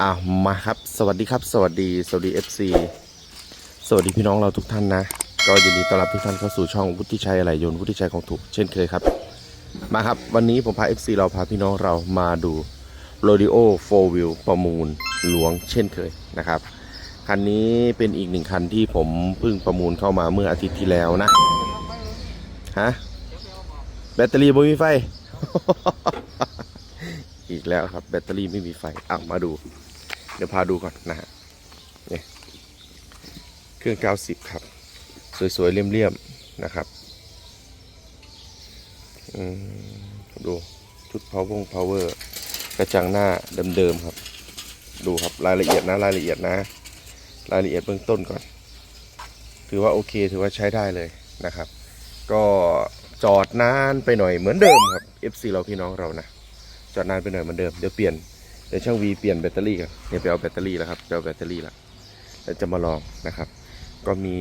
อ่ามาครับ สวัสดีครับ สวัสดีสวัสดี FC สวัสดีพี่น้องเราทุกท่านนะ ก็ยินดีต้อนรับทุกท่านเข้าสู่ช่องวุฒิชัยอะไรยนต์วุฒิชัยของถูกเช่นเคยครับ มาครับ วันนี้ผมพา FC เราพาพี่น้องเรามาดู r o d e o 4 Wheel ประมูลหลวงเช่นเคยนะครับ คันนี้เป็นอีกหนึ่งคันที่ผมเพิ่งประมูลเข้ามาเมื่ออาทิตย์ที่แล้วนะฮะแบตเตอรี่ไม่มีไฟ อีกแล้วครับ แบตเตอรี่ไม่มีไฟอะมาดู เดี๋ยวพาดูก่อนนะฮะนี่เครื่อง 90 ครับ สวยๆเลี่ยมๆ นะครับดู ชุด power power กระจังหน้าเดิมๆครับ ดูครับรายละเอียดนะรายละเอียดนะ รายละเอียดเบื้องต้นก่อน ถือว่าโอเคถือว่าใช้ได้เลยนะครับ ก็จอดนานไปหน่อยเหมือนเดิมครับ FC เราพี่น้องเรานะ จอดนานไปหน่อยเหมือนเดิมเดี๋ยวเปลี่ยนเดี๋ยวช่างวีเปลี่ยนแบตเตอรี่กันเนี่ยไปเอาแบตเตอรี่แล้วครับไปเอาแบตเตอรี่แล้วแล้วจะมาลองนะครับ ก็มี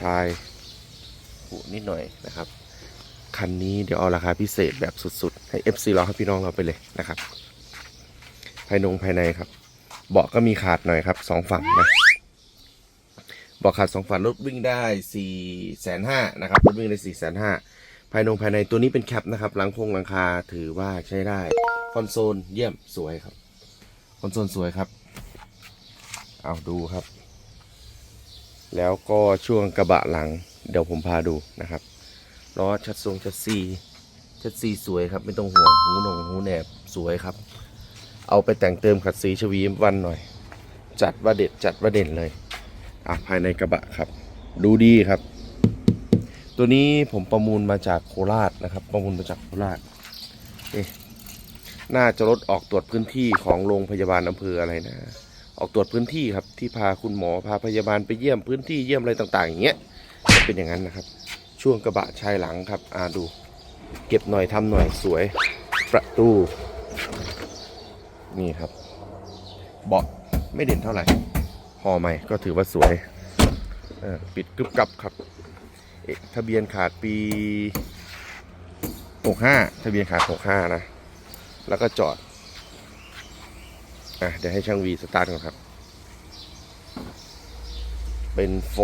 ชายผูนิดหน่อยนะครับคันนี้เดี๋ยวเอาราคาพิเศษแบบสุดๆ ให้ FC เราให้พี่น้องเราไปเลยนะครับ ภายนงภายในครับ เบาะก็มีขาดหน่อยครับสองฝั่งนะเบาะขาดสองฝั่งรถวิ่งได้สี่แสนห้านะครับรถวิ่งได้สี่แสนห้าายนงภายในตัวนี้เป็นแคปนะครับ หลังพงหลังคาถือว่าใช้ได้ คอนโซลเยี่ยมสวยครับ คอนโซลสวยครับ เอาดูครับ แล้วก็ช่วงกระบะหลัง เดี๋ยวผมพาดูนะครับล้อชัดทรงชัดซีชัดซีสวยครับ ไม่ต้องห่วงหูหนงหูแหนบสวยครับ เอาไปแต่งเติมขัดสีชวีมวันหน่อย จัดว่าเด็ดจัดว่าเด่นเลยอะภายในกระบะครับ ดูดีครับ ตัวนี้ผมประมูลมาจากโคราชนะครับ ประมูลมาจากโคราชเอ๊ะน่าจะรถออกตรวจพื้นที่ของโรงพยาบาลอำเภออะไรนะ ออกตรวจพื้นที่ครับ ที่พาคุณหมอพาพยาบาลไปเยี่ยมพื้นที่เยี่ยมอะไรต่าง ๆ อย่างเงี้ยจะเป็นอย่างนั้นนะครับ ช่วงกระบะชายหลังครับ อ่าดู เก็บหน่อยทำหน่อยสวย ประตู นี่ครับ เบาะไม่เด่นเท่าไหร่ห่อใหม่ก็ถือว่าสวยเออปิดกึบกับครับ ทะเบียนขาดปี 65 ทะเบียนขาด 65 นะ แล้วก็จอด อะ เดี๋ยวให้ช่างวีสตาร์ทก่อนครับ เป็นโฟ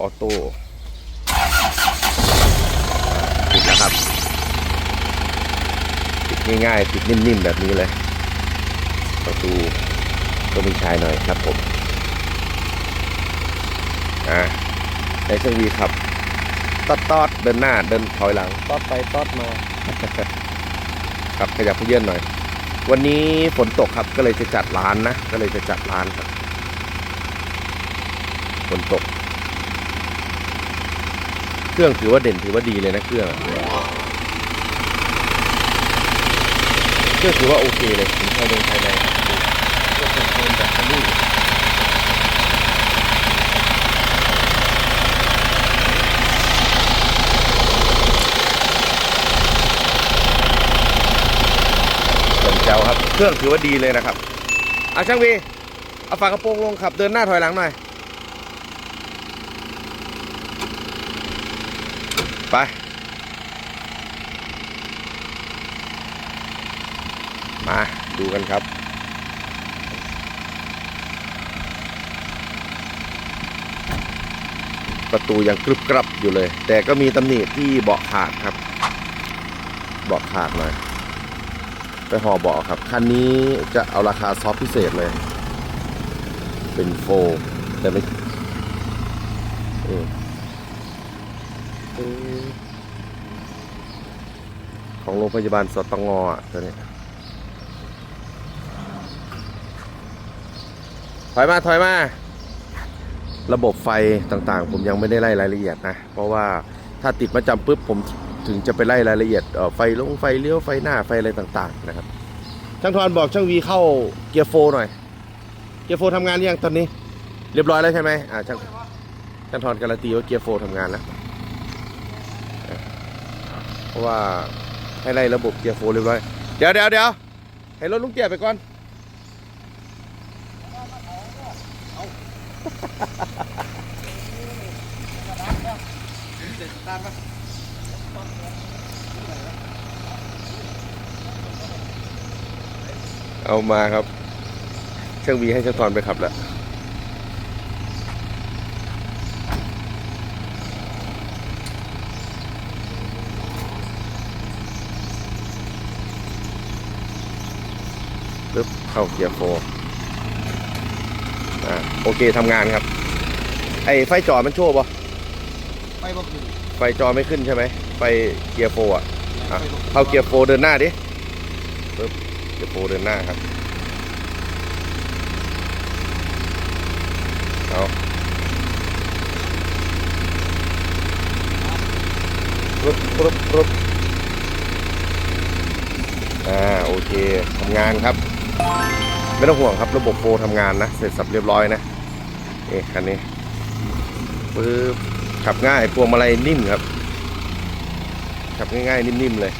ออโต้ปิดแล้วครับปิดง่ายๆปิดนิ่มๆ แบบนี้เลยประตูก็มีชายหน่อยครับผม อะให้ช่างวีขับ ตอดตอดเดินหน้าเดินถอยหลังตอดไปตอดมา ครับขยับเพื่อนหน่อย วันนี้ฝนตกครับก็เลยจะจัดร้านนะ ก็เลยจะจัดร้านครับฝนตก เครื่องถือว่าเด่นถือว่าดีเลยนะเครื่องเครื่องถือว่าโอเคเลยถึงภายในภายในครับเครื่องเป็นแบบคันนี้ เดินแจวครับ เครื่องถือว่าดีเลยนะครับอาช่างวีเอาฝากระโปรงลงขับเดินหน้าถอยหลังหน่อย ไป มาดูกันครับประตูยังกรึบกรับอยู่เลย แต่ก็มีตำหนิที่เบาะขาดครับ เบาะขาดหน่อย ไปห่อเบาะครับ คันนี้จะเอาราคาซอฟพิเศษเลย เป็นโฟมแต่ไม่เออเออของโรงพยาบาลสตงอะตัวนี้ถอยมา ถอยมา ระบบไฟต่างๆ ผมยังไม่ได้ไล่รายละเอียดนะ เพราะว่าถ้าติดมาจำปุ๊บผม ถึงจะไปไล่รายละเอียดเอ่อไฟลงไฟเลี้ยวไฟหน้าไฟอะไรต่างๆนะครับช่างทอนบอกช่างวีเข้าเกียร์โฟหน่อย เกียร์โฟทำงานหรือยังตอนนี้ เรียบร้อยแล้วใช่ไหมอ่าช่างช่างทอนการันตีว่าเกียร์โฟทำงานแล้วเออเพราะว่าให้ไล่ระบบเกียร์โฟเรียบร้อยเดี๋ยวเดี๋ยวเดี๋ยวให้รถลุงเกียร์ไปก่อน เอามาครับช่างวีให้ช่างทอนไปขับแล้วปึ๊บเข้าเกียร์โฟร์อ่าโอเคทำงานครับ ไอไฟจอมันโชว์ปะไปบ่ขึ้นไฟจอไม่ขึ้นใช่ไหม ไฟเกียร์โฟอะอะเข้าเกียร์โฟเดินหน้าดิปึ๊บเกียร์โฟเดินหน้าครับเอาปึ๊บปึ๊บปึ๊บอ่าโอเคทำงานครับ ไม่ต้องห่วงครับระบบโฟทำงานนะ เสร็จสับเรียบร้อยนะนี่คันนี้ปึ๊บขับง่ายพวงมาลัยนิ่มครับ ขับง่ายๆ นิ่มๆเลย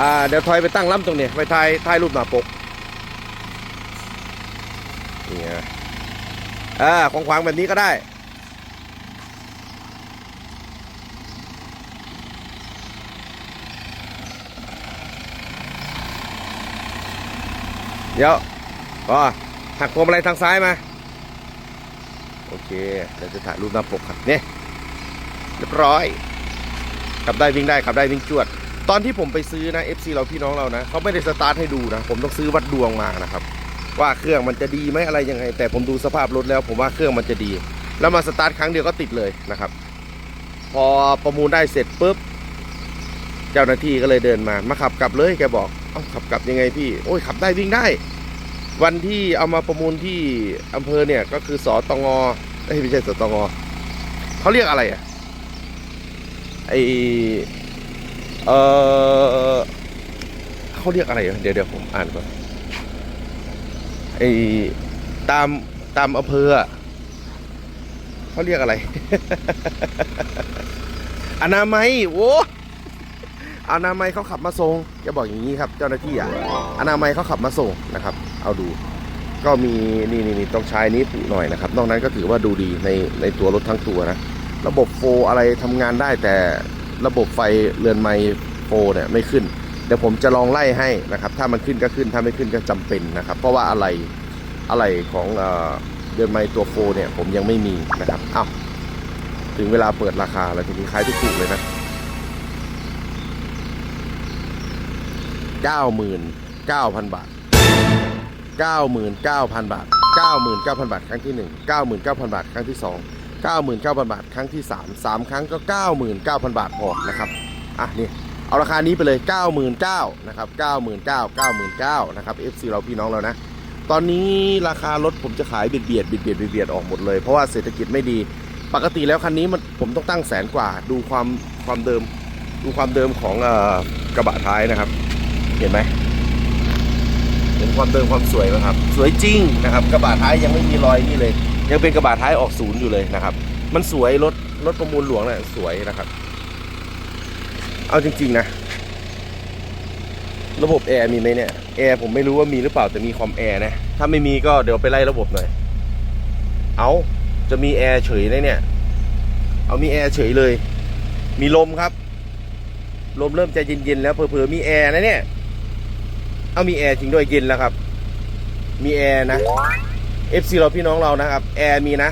อ่า เดี๋ยวทอยไปตั้งล่ำตรงนี้ไปถ่ายถ่ายรูปหน้าปกนี่ไงอ่าของขวางแบบนี้ก็ได้เดี๋ยวก็หักพวงมาลัยทางซ้ายมา โอเคเดี๋ยวจะถ่ายรูปหน้าปกครับเนี่ยเรียบร้อย ขับได้วิ่งได้ขับได้วิ่งจวด ตอนที่ผมไปซื้อนะ FC เราพี่น้องเรานะเขาไม่ได้สตาร์ทให้ดูนะ ผมต้องซื้อวัดดวงมานะครับ ว่าเครื่องมันจะดีไหมอะไรยังไง แต่ผมดูสภาพรถแล้ว ผมว่าเครื่องมันจะดี แล้วมาสตาร์ทครั้งเดียวก็ติดเลยนะครับ พอประมูลได้เสร็จปุ๊บเจ้าหน้าที่ก็เลยเดินมามาขับกลับเลยแกบอกเอ้าขับกลับยังไงพี่โอ้ยขับได้วิ่งได้ วันที่เอามาประมูลที่อำเภอเนี่ยก็คือสตงอไม่ใช่สตงเขาเรียกอะไรอะ ไอเออเขาเรียกอะไรอะเดี๋ยวเดี๋ยวผมอ่านก่อนไอตามตามอำเภอเขาเรียกอะไร อนามัยโว้อนามัยเขาขับมาส่งจะบอกอย่างนี้ครับ เจ้าหน้าที่อะอนามัยเขาขับมาส่งนะครับ เอาดู ก็มีนี่นี่นี่ต้องใช้นี้ผูหน่อยนะครับ นอกนั้นก็ถือว่าดูดีในในตัวรถทั้งตัวนะ ระบบโฟอะไรทำงานได้แต่ระบบไฟเรือนไมโฟเนี่ยไม่ขึ้น เดี๋ยวผมจะลองไล่ให้นะครับ ถ้ามันขึ้นก็ขึ้นถ้าไม่ขึ้นก็จำเป็นนะครับ เพราะว่าอะไรอะไรของเอ่อเรือนไมตัวโฟเนี่ยผมยังไม่มีนะครับอ้าวถึงเวลาเปิดราคาแล้วทีนี้ขายถูกๆเลยนะเก้าหมื่นเก้าพันบาทเก้าหมื่นเก้าพันบาทเก้าหมื่นเก้าพันบาท ครั้งที่หนึ่งเก้าหมื่นเก้าพันบาท ครั้งที่สอง 99,000 บาท ครั้งที่ 3 3 ครั้งก็ 99,000 บาทพอนะครับอะนี่เอาราคานี้ไปเลย 99,000นะครับ99,000 99,000นะครับ FC เราพี่น้องเรานะ ตอนนี้ราคารถผมจะขายเบียดเบียดเบียดเบียดเบียดออกหมดเลย เพราะว่าเศรษฐกิจไม่ดี ปกติแล้วคันนี้มันผมต้องตั้งแสนกว่า ดูความความเดิม ดูความเดิมของอกระบะท้ายนะครับ เห็นไหมเห็นความเดิมความสวยไหมครับ สวยจริงนะครับ กระบะท้ายยังไม่มีรอยนี่เลย ยังเป็นกระบะท้ายออกศูนย์อยู่เลยนะครับ มันสวยรถรถประมูลหลวงเนี่ยสวยนะครับ เอาจริง ๆ นะ ระบบแอร์มีไหมเนี่ยแอร์ผมไม่รู้ว่ามีหรือเปล่าแต่มีคอมแอร์นะ ถ้าไม่มีก็เดี๋ยวไปไล่ระบบหน่อย เอาจะมีแอร์เฉยเลยเนี่ย เอามีแอร์เฉยเลย มีลมครับ ลมเริ่มจะเย็นๆแล้วเผลอๆมีแอร์นะเนี่ย เอามีแอร์จริงด้วยเย็นแล้วครับ มีแอร์นะ FC เราพี่น้องเรานะครับแอร์มีนะ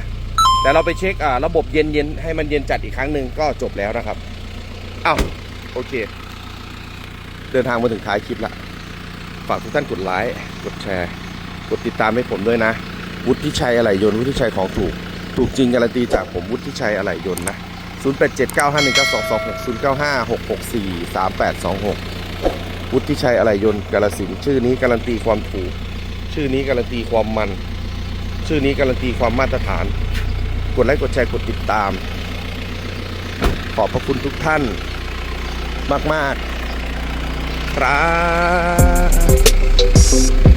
แต่เราไปเช็คระบบเย็นเย็นๆให้มันเย็นจัดอีกครั้งหนึ่งก็จบแล้วนะครับอ้าวโอเค เดินทางมาถึงท้ายคลิปละฝากทุกท่านกดไลค์กดแชร์ กดติดตามให้ผมด้วยนะ วุฒิชัยอะไหล่ยนต์วุฒิชัยของถูก ถูกจริงการันตีจากผมวุฒิชัยอะไหล่ยนต์นะ0879519226 0956643826วุฒิชัยอะไหล่ยนต์กาลสินชื่อนี้การันตีความถูก ชื่อนี้การันตีความมัน ชื่อนี้การันตีความมาตรฐาน กดไลค์กดแชร์กดติดตาม ขอบพระคุณทุกท่านมาก ๆ ครับ